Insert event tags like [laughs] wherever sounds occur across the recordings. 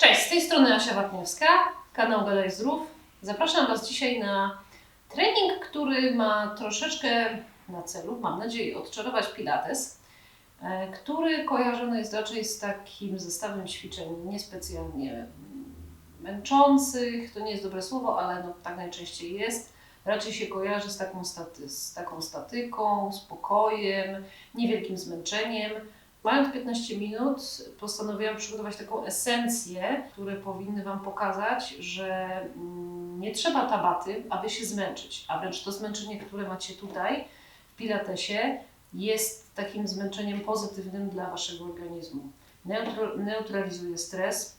Cześć, z tej strony Asia Wapniewska, kanał Gadaj Zdrów. Zapraszam Was dzisiaj na trening, który ma troszeczkę na celu, mam nadzieję, odczarować Pilates, e, który kojarzony jest raczej z takim zestawem ćwiczeń niespecjalnie męczących, to nie jest dobre słowo, ale no, tak najczęściej jest. Raczej się kojarzy z taką, staty, z taką statyką, spokojem, niewielkim zmęczeniem. Mając 15 minut, postanowiłam przygotować taką esencję, które powinny Wam pokazać, że mm, nie trzeba tabaty, aby się zmęczyć, a wręcz to zmęczenie, które macie tutaj w Pilatesie, jest takim zmęczeniem pozytywnym dla Waszego organizmu. Neutralizuje stres,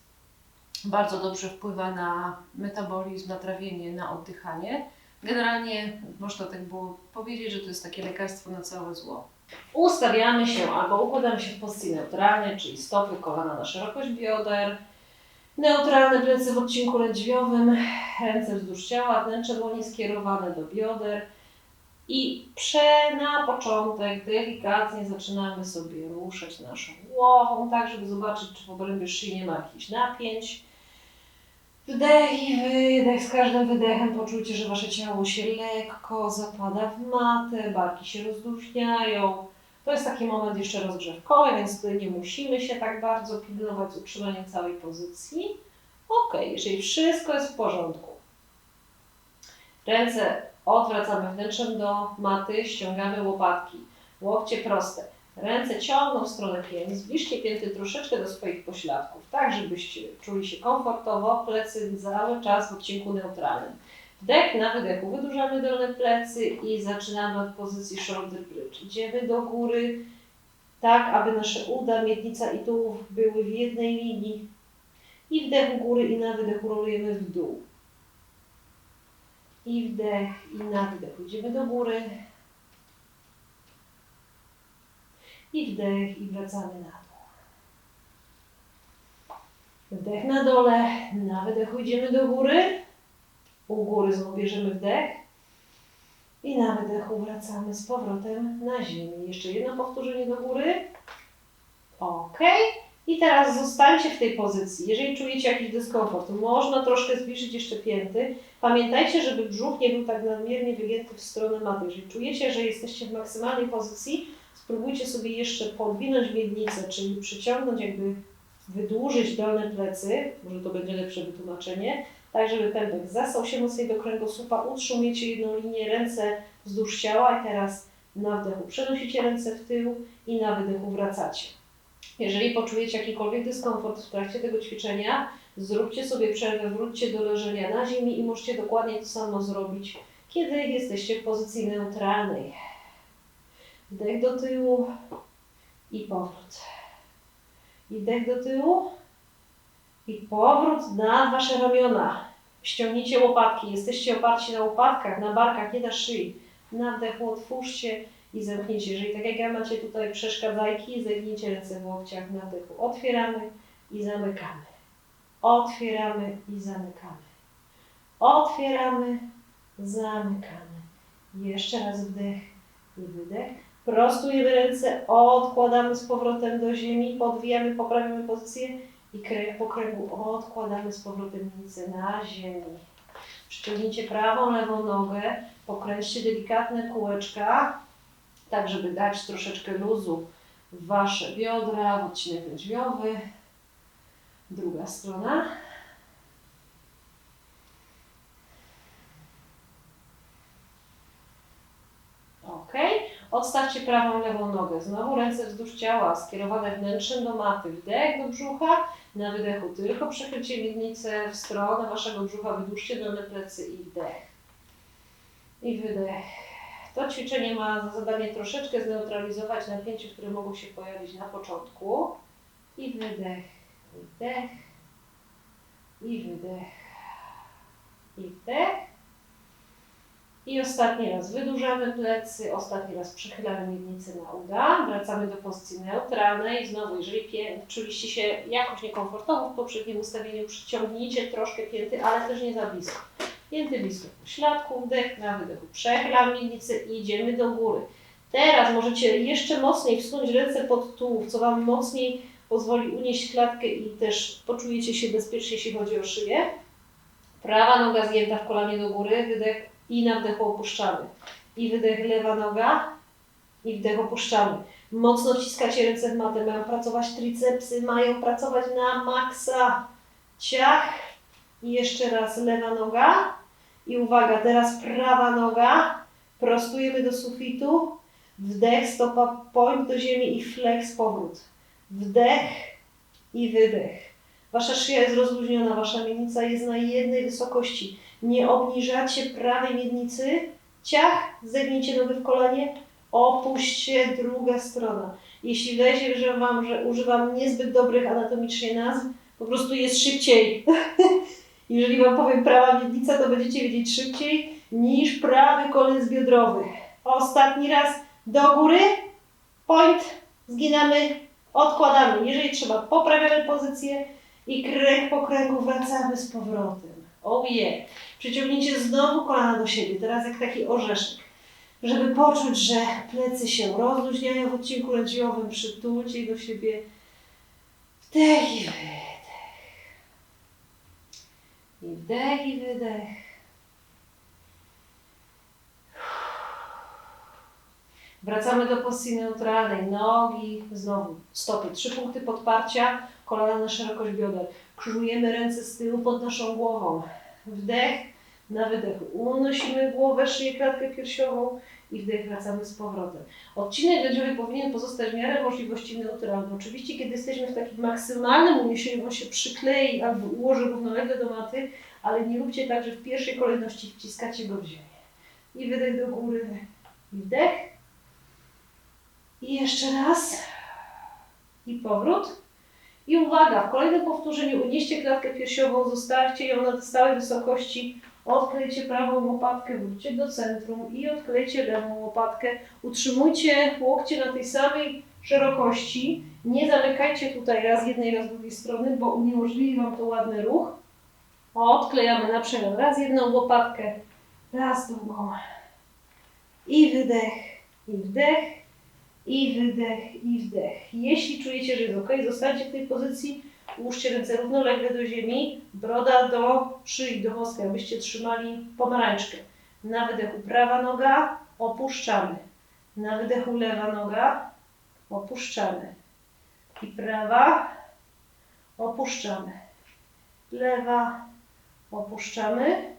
bardzo dobrze wpływa na metabolizm, na trawienie, na oddychanie. Generalnie można tak było powiedzieć, że to jest takie lekarstwo na całe zło. Ustawiamy się albo układamy się w pozycji neutralnej, czyli stopy, kolana na szerokość bioder, neutralne plecy w odcinku lędźwiowym, ręce wzdłuż ciała, wnętrze dłoni skierowane do bioder i prze, na początek delikatnie zaczynamy sobie ruszać naszą głową, tak żeby zobaczyć, czy w obrębie szyi nie ma jakichś napięć. Wdech i wydech. Z każdym wydechem poczujcie, że wasze ciało się lekko zapada w matę, barki się rozluźniają. To jest taki moment jeszcze rozgrzewkowy, więc nie musimy się tak bardzo pilnować z utrzymaniem całej pozycji. Ok, jeżeli wszystko jest w porządku. Ręce odwracamy wnętrzem do maty, ściągamy łopatki, łokcie proste. Ręce ciągną w stronę pięt, zbliżcie pięty troszeczkę do swoich pośladków, tak żebyście czuli się komfortowo, plecy cały czas w odcinku neutralnym. Wdech na wydechu, wydłużamy dolne plecy i zaczynamy od pozycji shoulder bridge. Idziemy do góry, tak aby nasze uda, miednica i tułów były w jednej linii. I wdech góry i na wydechu rolujemy w dół. I wdech i na wydechu idziemy do góry. I wdech i wracamy na dół. Wdech na dole, na wydechu idziemy do góry. U góry znowu bierzemy wdech. I na wydechu wracamy z powrotem na ziemię. Jeszcze jedno powtórzenie do góry. Ok. I teraz zostańcie w tej pozycji. Jeżeli czujecie jakiś dyskomfort, można troszkę zbliżyć jeszcze pięty. Pamiętajcie, żeby brzuch nie był tak nadmiernie wygięty w stronę maty. Jeżeli czujecie, że jesteście w maksymalnej pozycji, spróbujcie sobie jeszcze podwinąć miednicę, czyli przyciągnąć, jakby wydłużyć dolne plecy, może to będzie lepsze wytłumaczenie, tak żeby pępek zasał się mocniej do kręgosłupa, utrzymujecie jedną linię, ręce wzdłuż ciała i teraz na wdechu przenosicie ręce w tył i na wydechu wracacie. Jeżeli poczujecie jakikolwiek dyskomfort w trakcie tego ćwiczenia, zróbcie sobie przerwę, wróćcie do leżenia na ziemi i możecie dokładnie to samo zrobić, kiedy jesteście w pozycji neutralnej. Wdech do tyłu i powrót. I wdech do tyłu i powrót na wasze ramiona. Ściągnijcie łopatki, jesteście oparci na łopatkach, na barkach, nie na szyi. Na wdechu otwórzcie i zamknijcie. Jeżeli tak jak ja macie tutaj przeszkadzajki, zegnijcie ręce w łokciach na wdechu. Otwieramy i zamykamy. Otwieramy i zamykamy. Otwieramy, zamykamy. Jeszcze raz wdech i wydech. Prostujemy ręce, odkładamy z powrotem do ziemi, podwijamy, poprawiamy pozycję i kręg po kręgu odkładamy z powrotem miednicę na ziemi. Przyciągnijcie prawą, lewą nogę, pokręćcie delikatne kółeczka, tak żeby dać troszeczkę luzu w Wasze biodra, w odcinek lędźwiowy. Druga strona. Ok. Odstawcie prawą, lewą nogę. Znowu ręce wzdłuż ciała, skierowane wnętrzem do maty. Wdech do brzucha, na wydechu tylko przechylcie miednicę w stronę Waszego brzucha, wydłużcie dolne plecy i wdech. I wydech. To ćwiczenie ma za zadanie troszeczkę zneutralizować napięcie, które mogą się pojawić na początku. I wydech, i wdech, i wydech, i wdech. I ostatni raz wydłużamy plecy, ostatni raz przechylamy miednicę na uda, wracamy do pozycji neutralnej. Znowu, jeżeli czuliście się jakoś niekomfortowo w poprzednim ustawieniu, przyciągnijcie troszkę pięty, ale też nie za blisko. Pięty blisko pośladku, wdech na wydechu. Przechylamy miednicę i idziemy do góry. Teraz możecie jeszcze mocniej wsunąć ręce pod tułów, co Wam mocniej pozwoli unieść klatkę i też poczujecie się bezpiecznie, jeśli chodzi o szyję. Prawa noga zjęta w kolanie do góry, wydech i na wdechu opuszczamy. I wydech lewa noga i wdech opuszczamy. Mocno wciskacie ręce w matę, mają pracować tricepsy, mają pracować na maksa. Ciach. I jeszcze raz lewa noga. I uwaga, teraz prawa noga. Prostujemy do sufitu. Wdech, stopa point do ziemi i flex, powrót. Wdech i wydech. Wasza szyja jest rozluźniona, wasza miednica jest na jednej wysokości. Nie obniżacie prawej miednicy. Ciach, zegnijcie nowy w kolanie. Opuśćcie druga strona. Jeśli weźmie, że Wam, że używam niezbyt dobrych anatomicznie nazw, po prostu jest szybciej. [laughs] Jeżeli Wam powiem prawa miednica, to będziecie wiedzieć szybciej niż prawy kolec biodrowy. Ostatni raz do góry, point, zginamy, odkładamy. Jeżeli trzeba, poprawiamy pozycję i kręg po kręgu wracamy z powrotem. Oh yeah. Przyciągnijcie znowu kolana do siebie, teraz jak taki orzeszek. Żeby poczuć, że plecy się rozluźniają w odcinku lędźwiowym, przytulcie do siebie. Wdech i wydech. I wdech i wydech. Wracamy do pozycji neutralnej. Nogi, znowu stopy. Trzy punkty podparcia, kolana na szerokość bioder. Krzyżujemy ręce z tyłu pod naszą głową. Wdech, na wydechu. Unosimy głowę, szyję, klatkę piersiową i wdech wracamy z powrotem. Odcinek lędźwiowy powinien pozostać w miarę możliwości neutralny. Oczywiście, kiedy jesteśmy w takim maksymalnym uniesieniu, on się przyklei albo ułoży równolegle do maty, ale nie róbcie tak, że w pierwszej kolejności wciskacie go w ziemię. I wydech do góry, i wdech. I jeszcze raz. I powrót. I uwaga, w kolejnym powtórzeniu unieście klatkę piersiową, zostawcie ją na stałej wysokości, odklejcie prawą łopatkę, wróćcie do centrum i odklejcie lewą łopatkę. Utrzymujcie łokcie na tej samej szerokości. Nie zamykajcie tutaj raz jednej, raz drugiej strony, bo uniemożliwi Wam to ładny ruch. Odklejamy na przemian. Raz jedną łopatkę, raz drugą. I wydech, i wdech, i wydech, i wdech. Jeśli czujecie, że jest ok, zostańcie w tej pozycji. Ułóżcie ręce równolegle do ziemi, broda do szyi, do wostka, abyście trzymali pomarańczkę. Na wydechu prawa noga, opuszczamy. Na wydechu lewa noga, opuszczamy. I prawa, opuszczamy. Lewa, opuszczamy.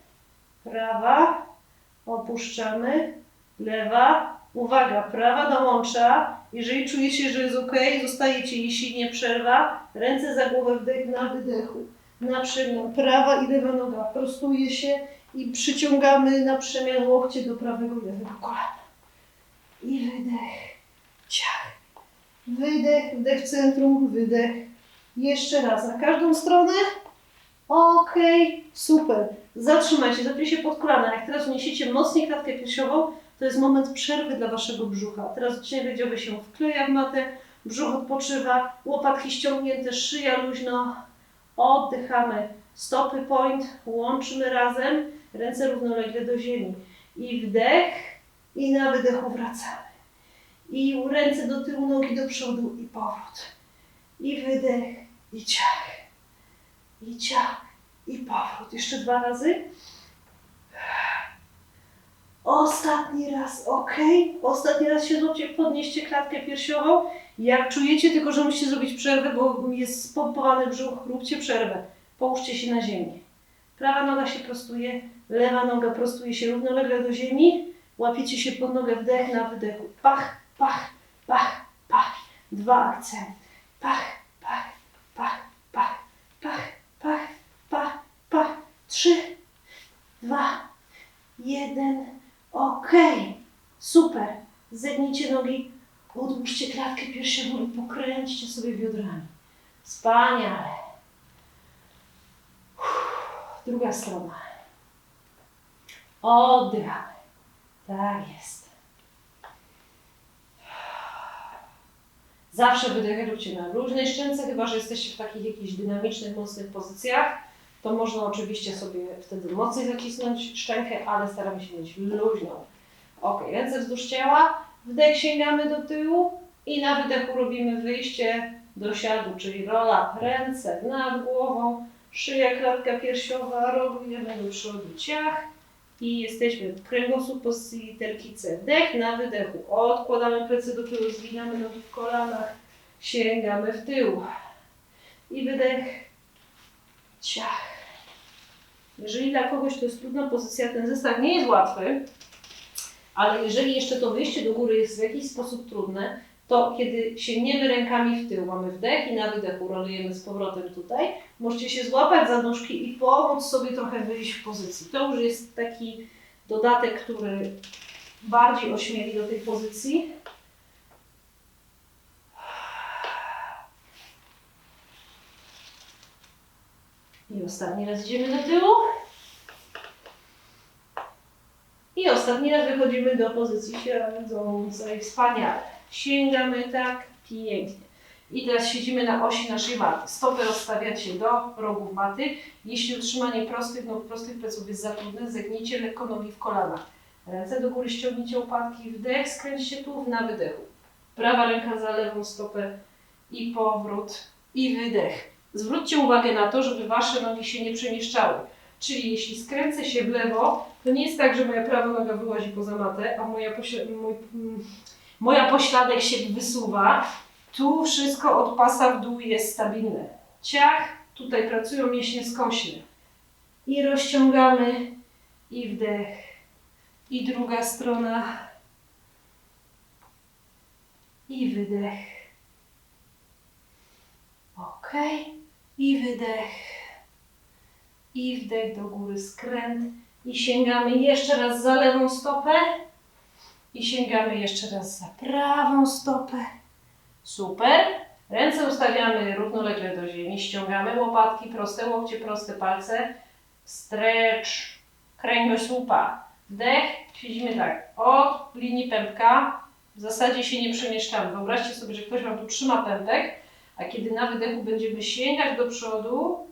Prawa, opuszczamy. Lewa, Uwaga, prawa dołącza. Jeżeli czujecie, że jest ok, zostajecie. Jeśli nie przerwa, ręce za głowę, wdech na wydechu. Na przemian. Prawa i lewa noga. Prostuje się i przyciągamy na przemian łokcie do prawego i lewego kolana. I wydech. Ciach. Wydech, wdech centrum, wydech. Jeszcze raz. Na każdą stronę. Ok, super. Zatrzymajcie, zapię się pod kolana. Jak teraz uniesiecie mocniej klatkę piersiową, to jest moment przerwy dla waszego brzucha. Teraz odcinek lędźwiowy się wkleja w matę, brzuch odpoczywa, łopatki ściągnięte, szyja luźno. Oddychamy. Stopy point, łączymy razem, ręce równolegle do ziemi. I wdech, i na wydechu wracamy. I ręce do tyłu, nogi do przodu i powrót. I wydech, i ciach. I ciach, i powrót. Jeszcze dwa razy. Ostatni raz, ok? Ostatni raz się złapcie, podnieście klatkę piersiową. Jak czujecie, tylko że musicie zrobić przerwę, bo jest spompowany brzuch, róbcie przerwę. Połóżcie się na ziemi. Prawa noga się prostuje, lewa noga prostuje się równolegle do ziemi. Łapiecie się pod nogę, wdech na wydechu. Pach, pach, pach, pach. Dwa akcenty. Pach, pach, pach, pach, pach, pach, pach. Trzy, dwa, jeden. Okej, super. Zegnijcie nogi, odłóżcie klatkę piersiową i pokręćcie sobie biodrami. Wspaniale. Druga strona. Oddychamy. Tak jest. Zawsze wydech róbcie na luźnej szczęce, chyba że jesteście w takich jakichś dynamicznych, mocnych pozycjach to można oczywiście sobie wtedy mocniej zacisnąć szczękę, ale staramy się mieć luźną. Ok, ręce wzdłuż ciała, wdech sięgamy do tyłu i na wydechu robimy wyjście do siadu, czyli rola ręce nad głową, szyja, klatka piersiowa, rolujemy do przodu ciach i jesteśmy w kręgosłup pozycji literki C. Wdech na wydechu. Odkładamy plecy do tyłu, zginamy nogi w kolanach, sięgamy w tył. I wydech, ciach. Jeżeli dla kogoś to jest trudna pozycja, ten zestaw nie jest łatwy, ale jeżeli jeszcze to wyjście do góry jest w jakiś sposób trudne, to kiedy sięgniemy rękami w tył, mamy wdech i na wydechu rolujemy z powrotem tutaj, możecie się złapać za nóżki i pomóc sobie trochę wyjść w pozycji. To już jest taki dodatek, który bardziej ośmieli do tej pozycji. I ostatni raz idziemy do tyłu. I ostatni raz wychodzimy do pozycji siedzącej. Wspaniale. Sięgamy tak pięknie. I teraz siedzimy na osi naszej maty. Stopy rozstawiacie do rogów maty. Jeśli utrzymanie prostych nóg, prostych pleców jest za trudne, zegnijcie lekko nogi w kolanach. Ręce do góry, ściągnijcie łopatki, wdech, skręćcie tułów na wydechu. Prawa ręka za lewą stopę i powrót i wydech. Zwróćcie uwagę na to, żeby Wasze nogi się nie przemieszczały. Czyli jeśli skręcę się w lewo, to nie jest tak, że moja prawa noga wyłazi poza matę, a moja, pośla- mój, moja pośladek się wysuwa. Tu wszystko od pasa w dół jest stabilne. Ciach, tutaj pracują mięśnie skośne. I rozciągamy i wdech. I druga strona. I wydech. Ok. I wydech. I wdech do góry, skręt. I sięgamy jeszcze raz za lewą stopę. I sięgamy jeszcze raz za prawą stopę. Super. Ręce ustawiamy równolegle do ziemi. Ściągamy łopatki, proste łokcie, proste palce. Stretch. Kręgosłupa. Wdech. Siedzimy tak. Od linii pępka. W zasadzie się nie przemieszczamy. Wyobraźcie sobie, że ktoś Wam tu trzyma pępek, a kiedy na wydechu będziemy sięgać do przodu,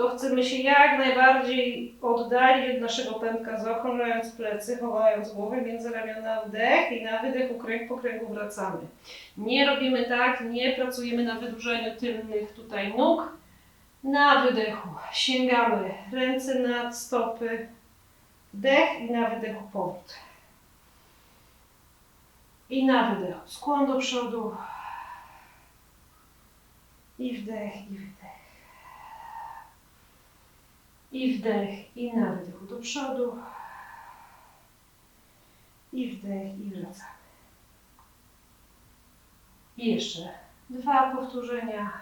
to chcemy się jak najbardziej oddalić od naszego pępka, zaokrążając plecy, chowając głowę między ramiona wdech i na wydechu kręg po kręgu wracamy. Nie robimy tak, nie pracujemy na wydłużeniu tylnych tutaj nóg. Na wydechu sięgamy ręce nad stopy, wdech i na wydechu powrót. I na wydechu skłon do przodu. I wdech, i wydech. I wdech, i na wydechu do przodu. I wdech, i wracamy. I jeszcze dwa powtórzenia.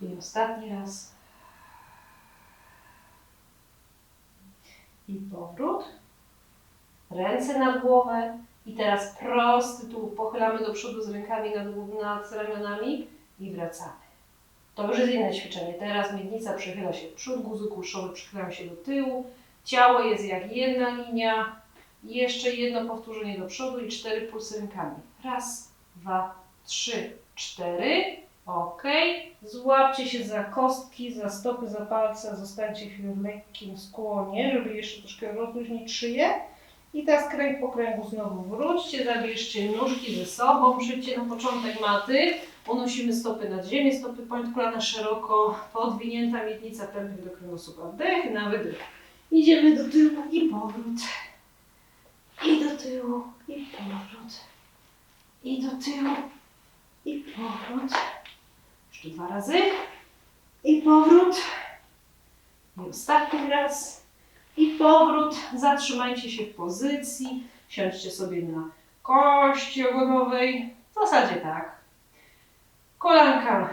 I ostatni raz. I powrót. Ręce nad głowę. I teraz prosty tułów. Pochylamy do przodu z rękami nad, nad ramionami i wracamy. To już jest inne ćwiczenie. Teraz miednica przychyla się w przód, guzy kulszowe przychylają się do tyłu. Ciało jest jak jedna linia. Jeszcze jedno powtórzenie do przodu i cztery pulsy rękami. Raz, dwa, trzy, cztery. Ok. Złapcie się za kostki, za stopy, za palce. Zostańcie chwilę w lekkim skłonie, żeby jeszcze troszkę rozluźnić szyję. I teraz kręg po kręgu znowu wróćcie, zabierzcie nóżki ze sobą, przyjdźcie na początek maty. Unosimy stopy nad ziemię, stopy kolana szeroko, podwinięta miednica, pępek do kręgosłupa. Wdech, na wydech. Idziemy do tyłu i powrót. I do tyłu i powrót. I do tyłu i powrót. Jeszcze dwa razy. I powrót. I ostatni raz. I powrót. Zatrzymajcie się w pozycji. Siądźcie sobie na kości ogonowej. W zasadzie tak. Kolanka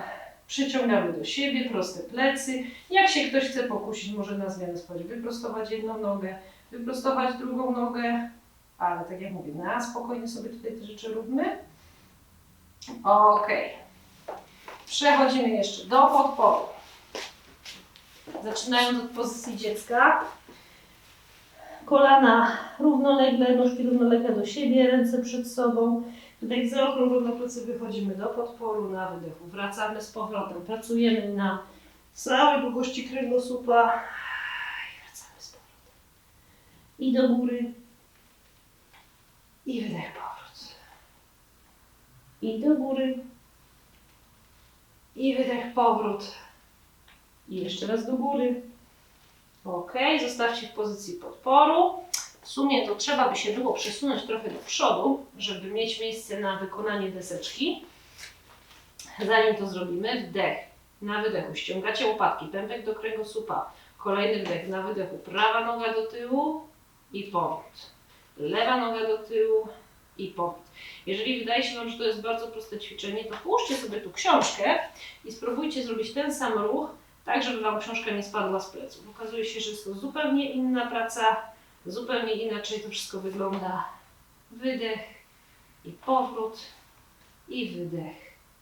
przyciągamy do siebie, proste plecy. Jak się ktoś chce pokusić, może na zmianę spróbować wyprostować jedną nogę, wyprostować drugą nogę. Ale tak jak mówię, na spokojnie sobie tutaj te rzeczy róbmy. Ok. Przechodzimy jeszcze do podporu. Zaczynając od pozycji dziecka. Kolana równolegle, nóżki równolegle do siebie, ręce przed sobą. Tutaj zaokrążone plecy wychodzimy do podporu na wydechu. Wracamy z powrotem. Pracujemy na całej długości kręgosłupa. I wracamy z powrotem. I do góry. I wydech, powrót. I do góry. I wydech, powrót. I jeszcze raz do góry. Ok, zostawcie w pozycji podporu. W sumie to trzeba by się było przesunąć trochę do przodu, żeby mieć miejsce na wykonanie deseczki. Zanim to zrobimy, wdech. Na wydechu ściągacie łopatki, pępek do kręgosłupa. Kolejny wdech. Na wydechu prawa noga do tyłu i powrót. Lewa noga do tyłu i powrót. Jeżeli wydaje się Wam, że to jest bardzo proste ćwiczenie, to połóżcie sobie tu książkę i spróbujcie zrobić ten sam ruch, tak żeby Wam książka nie spadła z pleców. Okazuje się, że jest to zupełnie inna praca, zupełnie inaczej to wszystko wygląda. Wydech i powrót, i wydech,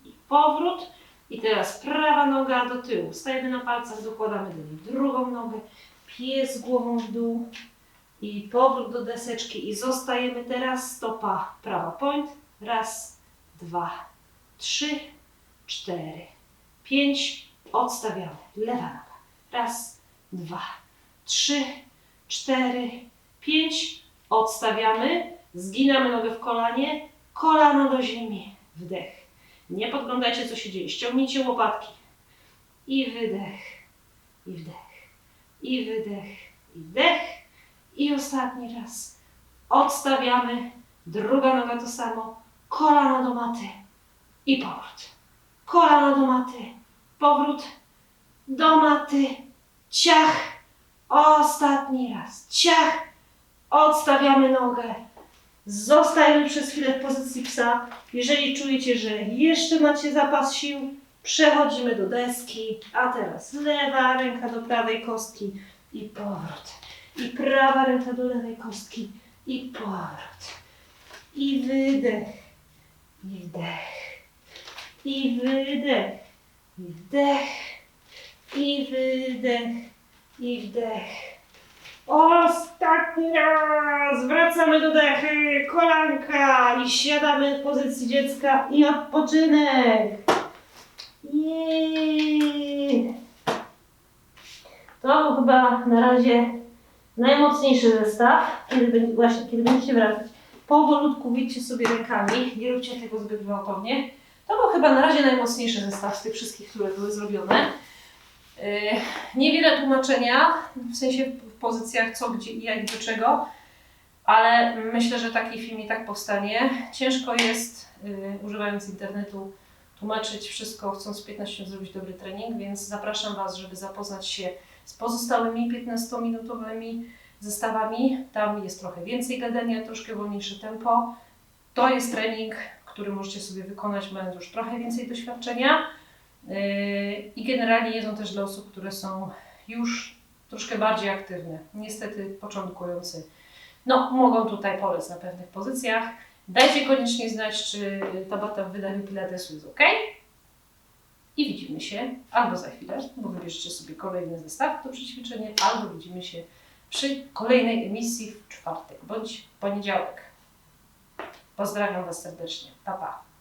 i powrót. I teraz prawa noga do tyłu. Stajemy na palcach, dokładamy do niej drugą nogę, pies głową w dół i powrót do deseczki. I zostajemy teraz stopa prawa point. Raz, dwa, trzy, cztery, pięć. Odstawiamy. Lewa noga. Raz, dwa, trzy, cztery, pięć. Odstawiamy. Zginamy nogę w kolanie. Kolano do ziemi. Wdech. Nie podglądajcie, co się dzieje. Ściągnijcie łopatki. I wydech. I wdech. I wydech. I wdech. I ostatni raz. Odstawiamy. Druga noga to samo. Kolano do maty. I powrót. Kolano do maty. Powrót. Do maty. Ciach. Ostatni raz. Ciach. Odstawiamy nogę. Zostajemy przez chwilę w pozycji psa. Jeżeli czujecie, że jeszcze macie zapas sił, przechodzimy do deski. A teraz lewa ręka do prawej kostki i powrót. I prawa ręka do lewej kostki i powrót. I wydech. I wdech. I wydech. Wdech. I wydech. I wdech. Ostatni raz! Wracamy do dechy, kolanka i siadamy w pozycji dziecka i odpoczynek. Jej. To chyba na razie najmocniejszy zestaw, kiedy właśnie kiedy będziecie wracać. Powolutku wiecie sobie rękami, nie róbcie tego zbyt gwałtownie. To był chyba na razie najmocniejszy zestaw z tych wszystkich, które były zrobione. Yy, Niewiele tłumaczenia, w sensie w pozycjach co, gdzie, jak, do czego, ale myślę, że taki film i tak powstanie. Ciężko jest, yy, używając internetu, tłumaczyć wszystko, chcąc z 15 zrobić dobry trening, więc zapraszam Was, żeby zapoznać się z pozostałymi 15-minutowymi zestawami. Tam jest trochę więcej gadania, troszkę wolniejsze tempo. To jest trening, który możecie sobie wykonać, mając już trochę więcej doświadczenia. Yy, I generalnie jedzą też dla osób, które są już troszkę bardziej aktywne. Niestety początkujący. No, mogą tutaj polec na pewnych pozycjach. Dajcie koniecznie znać, czy tabata w wydaniu Pilatesu jest ok. I widzimy się albo za chwilę, bo wybierzecie sobie kolejny zestaw do przećwiczenia, albo widzimy się przy kolejnej emisji w czwartek bądź poniedziałek. Pozdrawiam Was serdecznie. Pa, pa.